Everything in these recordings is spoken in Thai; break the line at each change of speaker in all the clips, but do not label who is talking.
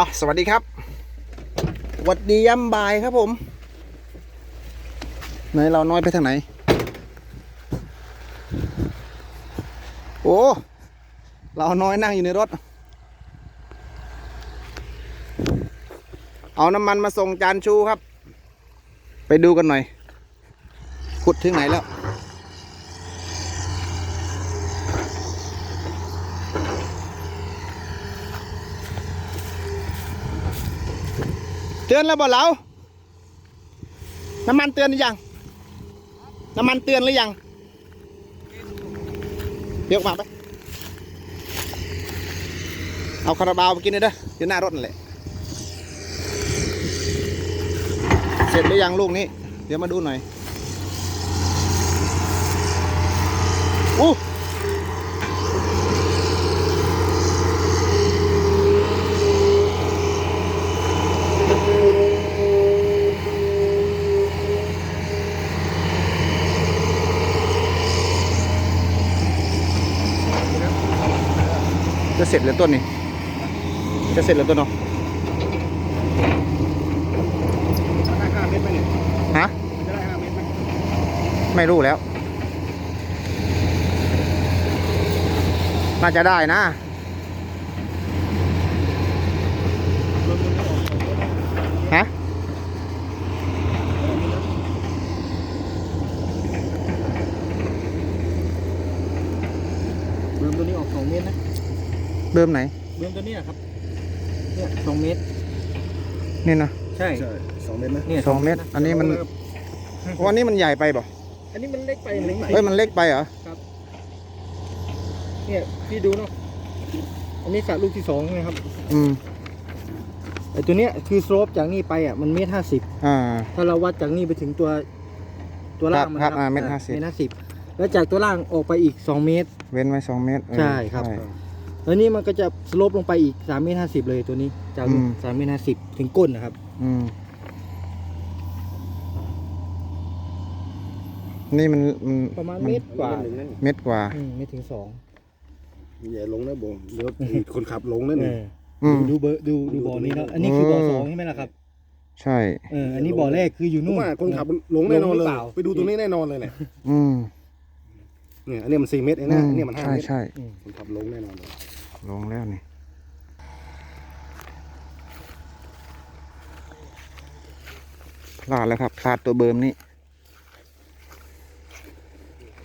อ๋อสวัสดีครับสวัสดียำบ่ายครับผมไหนเราน้อยไปทางไหน โอ้ เราน้อยนั่งอยู่ในรถ เอาน้ำมันมาส่งจานชูครับ ไปดูกันหน่อยขุดถึงไหนแล้ว เตือนแล้วบ่เราน้ำมันเตือนหรือยัง น้ำมันเตือนหรือยังเดี๋ยวอะมาไป เอาคาราบาวไปกินเลยเด้ออยู่หน้ารถนั่นแหละ เสร็จหรือยังลูกนี้ เดี๋ยวมาดูหน่อยอู้ จะเสร็จแล้วต้นนี่จะเสร็จแล้วต้นเนาะ
ได้ห้าเมตรไหมเนี่ย
ฮะ
จะได้ห้าเมตรไหม
ไม่รู้แล้ว น่าจะได้นะฮะ
เริ่มตัวนี้ออกสองเมตรนะ
เริ่มไหน
เริ่มตัวนี้อะครับเนี่ยสองเมตร
นี่นะ
ใช่สองเมตรนะเนี่ย
สองเมตร อันนี้มันวันนี้มันใหญ่ไปบ่
อันนี้มันเล็กไปเล็กไป
เฮ้ยมันเล็กไปเหรอ
เนี่ยพี่ดูเนาะอันนี้สระลูกที่สองนะครับ
อืม
ไอตัวเนี้ยคือสโลปจากนี่ไปอะมันเมตรห้าสิบ
อ่า
ถ้าเราวัดจากนี่ไปถึงตัวตัวล่างมัน
ครับอ่าเมตร50
เมตรห้าสิบแล้วจากตัวล่างออกไปอีกสองเมตร
เว้นไว้สองเมตรเออ
ใช่ครับ แล้วนี่มันก็จะสโลปลงไปอีกสามเมตรห้าสิบเลยตัวนี้จาก
อืม
สามเมตรห้าสิบถึงก้นนะครับ
อืม นี่มันมัน
ประมาณเมตรกว่า
เมตรกว่า
อืมไม่ถึงสอง
อย่าลงนะบงเดี๋ยวคนขับลงนั่น
เอ
นี่
อ
อืม
ดูเบอร์ดูดูบ่อนี้แล้วอันนี้คือบ่อ
เออ
สองใช่ไหมล่ะครับ
ใช่
เอออันนี้บ่อแรกคืออยู่
ผม
นู่น
ว่าคนขับลงแน่นอน
ลงหรื
เล
อยเปล่า
ไปดูตรงนี้แน่นอนเลยเนี่ย
อืม
เนี่ยอันนี้มันสี่เมตรเองนะอันนี้มันห้า
ใช่
เมตร
ใช่
คนขับลงแน่นอนเลย
ลงแล้วนี่พลาดแล้วครับพลาดตัวเบิร์มนี้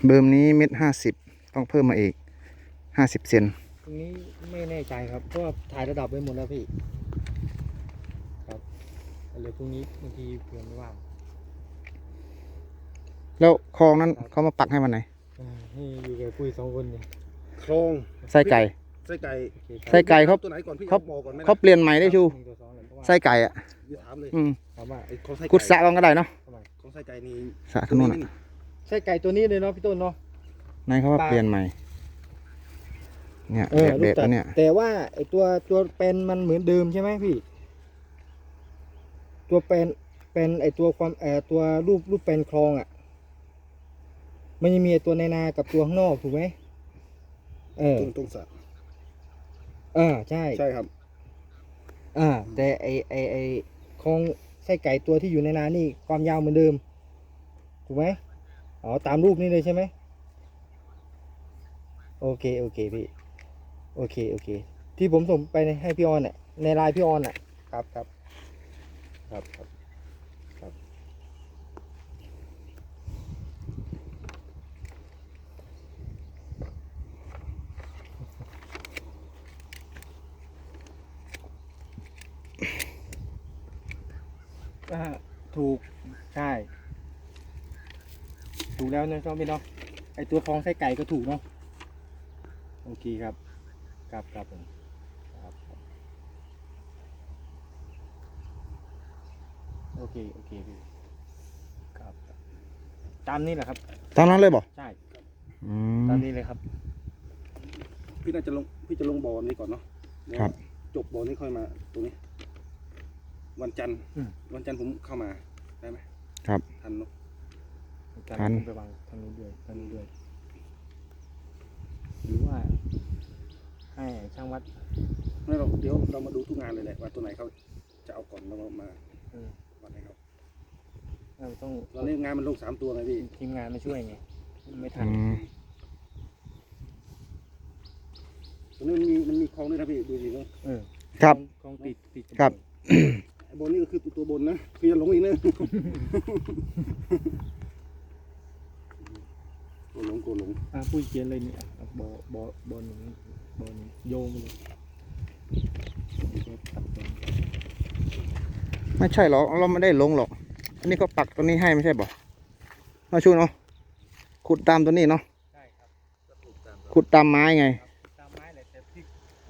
เบิร์มนี้เม็ดห้าสิบต้องเพิ่มมาอีกห้าสิบเซน
ตรงนี้ไม่แน่ใจครับเพราะว่าถ่ายระดับไว้หมดแล้วพี่ครับเลยพรุ่งนี้บางทีเพื่อนไม่ว่าง
แล้วคลองนั้นเขามาปักให้วันไหน
เออนี่อยู่กับปุ้ยสองคนเนี่ย
คลอง
ไส้ไก่
ไส้ไก่
โอเคครับ
ไส้ไก่เขา
ตัวไหนก่อนพี่
เขา
บอกก่อนไหมนะ
เขาเปลี่ยนใหม่ได้ชู
หนึ่งตัวสองเลยเพราะว่า
ไส้ไก่อะ
อย่าถามเลย
อืม
ถามว่า
ไอ้ของไส้
ขุดสระก่อนก็ได้เนาะ
ของไส้ไก่นี่
สระข้างนู้นอะ
ไส้ไก่ตัวนี้เลยเนาะพี่ต้นเนาะ
ไหนเขาว่าเปลี่ยนใหม่เนี่ย
เออ
แบบ
ลู
แบ
ก
บ
ตัด
เนี่ย
แต่ว่าไอตัวตัวเป็นมันเหมือนเดิมใช่ไหมพี่ ตัวเป็นเป็นไอตัวความเออตัวรูปรูปเป็นคลองอะมันยังมีไอ้ตัวในนากับตัวข้างนอกถูกไหมเออ
ตรงตรงสระ
อ่าใช่
ใช่ครับ
อ่า แต่ไอไอไอคลองไส้ไก่ตัวที่อยู่ในนานี่ความยาวเหมือนเดิม ถูกไหมอ๋อ ตามรูปนี้เลยใช่ไหม โอเค โอเคพี่ โอเค โอเค ที่ผมส่งไปให้พี่ออนเนี่ยในไลน์พี่ออนอะ ครับครับ ครับครับครับอ่า ถูกใช่ ถูกแล้วนะชอบพี่เนาะไอตัวคลองไส้ไก่ก็ถูกเนาะโอเคครับครับครับผมครับครับโอเคโอเคพี่ครับครับตามนี้แหละครับ
ตามนั้นเลยบ่
ใช่
อืม
ตามนี้เลยครับ
พี่น่าจะลงพี่จะลงบ่อนี้ก่อนเนาะ
ครับ
จบบ่อนี้ค่อยมาตรงนี้ วันจันทร์
อืม
วันจันทร์ผมเข้ามาได้ไหม
ครับ
ทันเนาะ
ทัน
ไปวางทางนี้ด้วยทางนี้ด้วยหรือว่า ให้ช่างวัด
ไม่หรอกเดี๋ยวเรามาดูทุกงานเลยแหละว่าตัวไหนเขาจะเอาก่อนเรามา
อืม
วันไหนครับ
เราต้อง
ตอนนี้งานมันลงสามตัวไงพี่
ทีมงานมาช่วยไงไม่ทัน
อืม
ตรงนี้มันมีมันมีคลองด้วยนะพี่ดูสิเนาะ
เออ
ครับ
คลองติดติดกัน
ครับ
ไอ้ บนนี่ก็คือตัวบนนะคือจะลงอีกนะโกลงโกลง
อะปุ้ยเขียนเลยเนี่ยอะบอบอบอหนึ่งบอหนึ่งโยงไปเลยเดี๋ยวตัดก่อน
ไม่ใช่หรอกเราไม่ได้ลงหรอก อันนี้เขาปักตัวนี้ให้ไม่ใช่บอกมาชูเนาะขุดตามตัวนี้เนาะ
ใช่ครับ
ขุดตามไม้ไง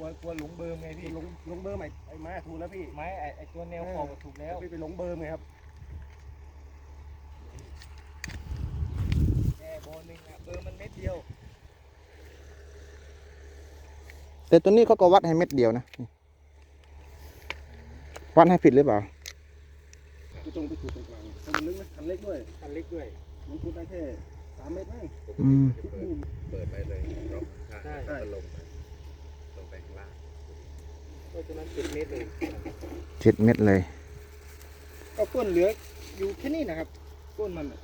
ลัวกลัวหลงเบอร์ไงพี่
ลงลงเบอร์ใหม่ไอ้ม้าถูกแล้วพี่
ไม้ไอ้ไอ้ตัวแนวขอบถูกแล้ว
พี่ไปลงเบอร์ไหมครับ
แค่บอหนึ่งอะเบอร์มันเม็ดเดียว
แต่ตัวนี้เขาก็วัดให้เม็ดเดียวนะนี่วัดให้ผิดหรือเปล่า
ก็ต้องไปถูกตรงกลางเพราะมันลึกนะคันเล็กด้วย
คันเล็กด้วย
มันพูดได้แค่สามเมตรนะ
อืม
ทุกมุม
เปิดไปเลยรอบข้าง
ใช่
ก็ลงไปลง ไปข้างล่าง
เพราะฉะนั้นเจ็ดเมตรเลย
เจ็ดเม็ดเลย
ก็ก้นเหลืออยู่แค่นี้นะครับก้นมันอะ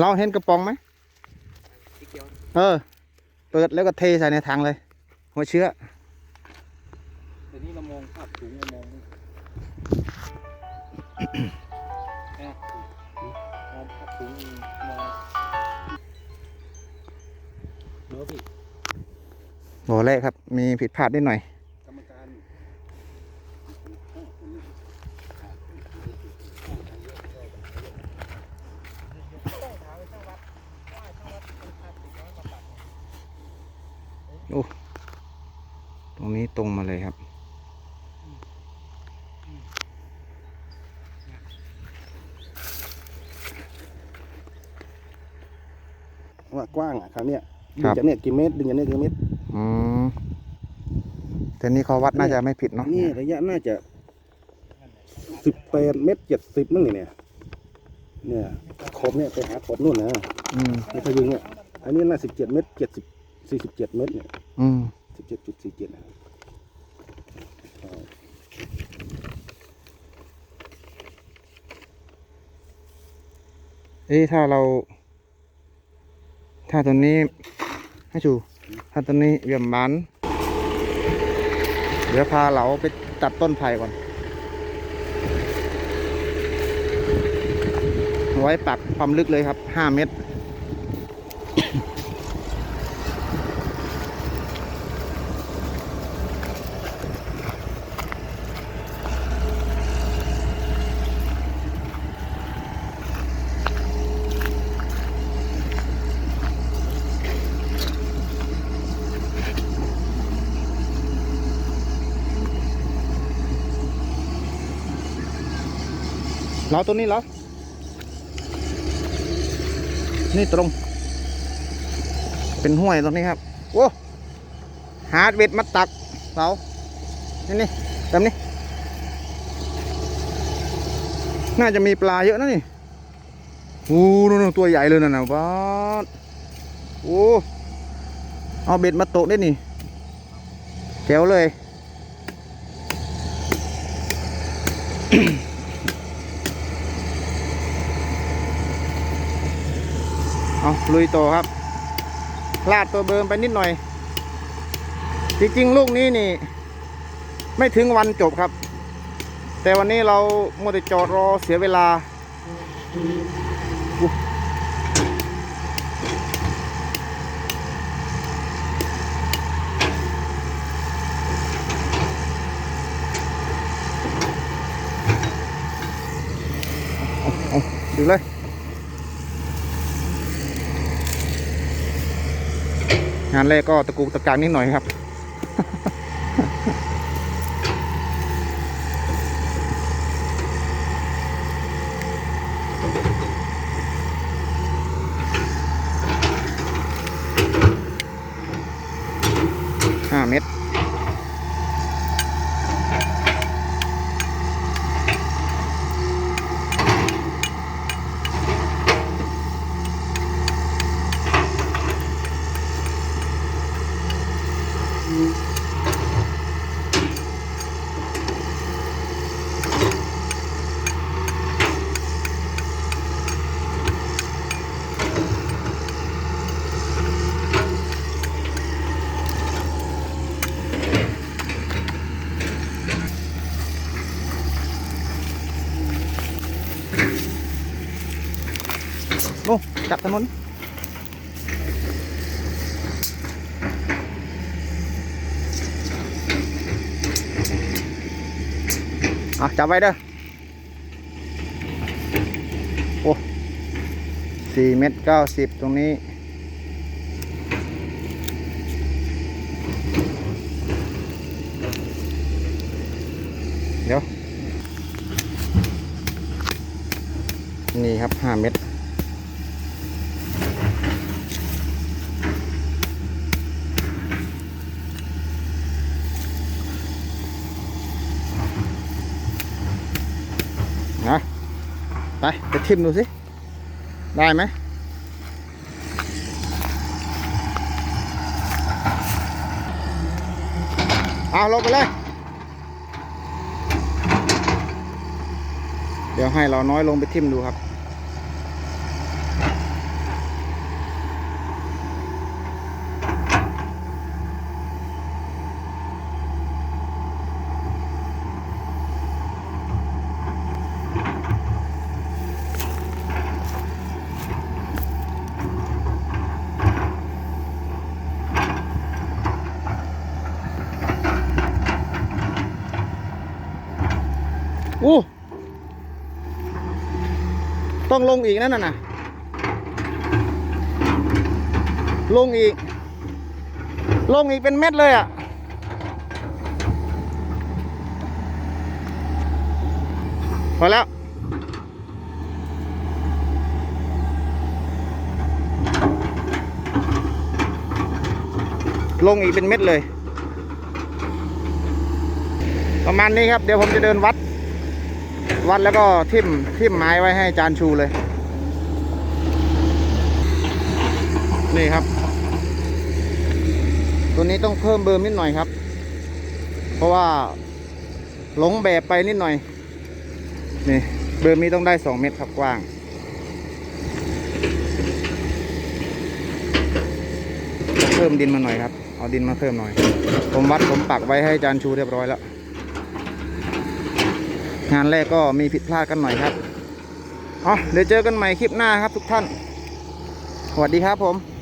เราเห็นกระป๋องไหม
สีเขียว
เออ เปิดแล้วก็เทใส่ในถังเลย หัวเชื้อ
แต่นี่เรามองภาพสูงเรามอง เนื้อพี่
บอกแรกครับ มีผิดพลาดนิดหน่อย
กรรมการ
ตรงนี้ตรงมาเลยครับ
ว่ากว้างอะคราวเนี้ย
ค
ดึ
รั
ง
บ
จากเนี้ยกี่เมตรดึงจากเนี้ยกี่เมตร
อืมแต่นี่เขาวัดน่าจะไม่ผิดเนาะ
นี่ระยะน่าจะสิบแปดเมตรเจ็ดสิบมั้งเนี่ยเนี่ยขอบเนี่ยไปหาขอบนู่นนะ
อืม
ในพยุงเนี่ยอันนี้น่าสิบเจ็ดเมตรเจ็ดสิบสี่สิบเจ็ดเมตรเนี่ย
อืม
สิบเจ็ดจุดสี่เจ็ดนะ
เอ๊ะถ้าเรา ถ้าตัวนี้ ให้ชูถ้าตันนี้เบี่ยมมันเดี๋ยวพาเหลาไปตัดต้นไผ่ก่อน ไว้ปักความลึกเลยครับห้าเมตร เราตัวนี้เหรอ นี่ตรง เป็นห้วยตรงนี้ครับโอ้หาเบ็ดมาตักเรานี่นี่แบบนี้ น่าจะมีปลาเยอะนะนี่โอ้นู่นตัวใหญ่เลยนะนะว้าโอ้ เอาเบ็ดมาตกได้นี่แจ๋วเลย เอาลุยต่อครับ ลาดตัวเบิร์มไปนิดหน่อย จริงๆ ลูกนี้นี่ ไม่ถึงวันจบครับ แต่วันนี้เราโมัวแต่จอดรอเสียเวลาอุ๊ยเอาเอาดูเลย งานแรกก็ตะกุกตะกากนิดหน่อยครับห้าเมตรอ้ จับถนนอะจับไว้เด้อ โอ้สี่เมตรเก้าสิบตรงนี้เดี๋ยว นี่ครับห้าเมตร นะ ไปไปทิมดูสิ ได้ไหมเอาลงไปเลย เดี๋ยวให้เราน้อยลงไปทิมดูครับ อู้ต้องลงอีกนั่นน่ะนะลงอีก ลงอีกเป็นเม็ดเลยอะ พอแล้ว ลงอีกเป็นเม็ดเลย ประมาณนี้ครับ เดี๋ยวผมจะเดินวัด วัดแล้วก็ทิ่มทิ่มไม้ไว้ให้จานชูเลย นี่ครับ ตัวนี้ต้องเพิ่มเบิร์มนิดหน่อยครับ เพราะว่าหลงแบบไปนิดหน่อย นี่เบิร์มนี้ต้องได้สองเมตรครับกว้างเพิ่มดินมาหน่อยครับ เอาดินมาเพิ่มหน่อย ผมวัดผมปักไว้ให้จานชูเรียบร้อยแล้ว งานแรกก็มีผิดพลาดกันหน่อยครับอ๋อเดี๋ยวเจอกันใหม่คลิปหน้าครับทุกท่าน สวัสดีครับผม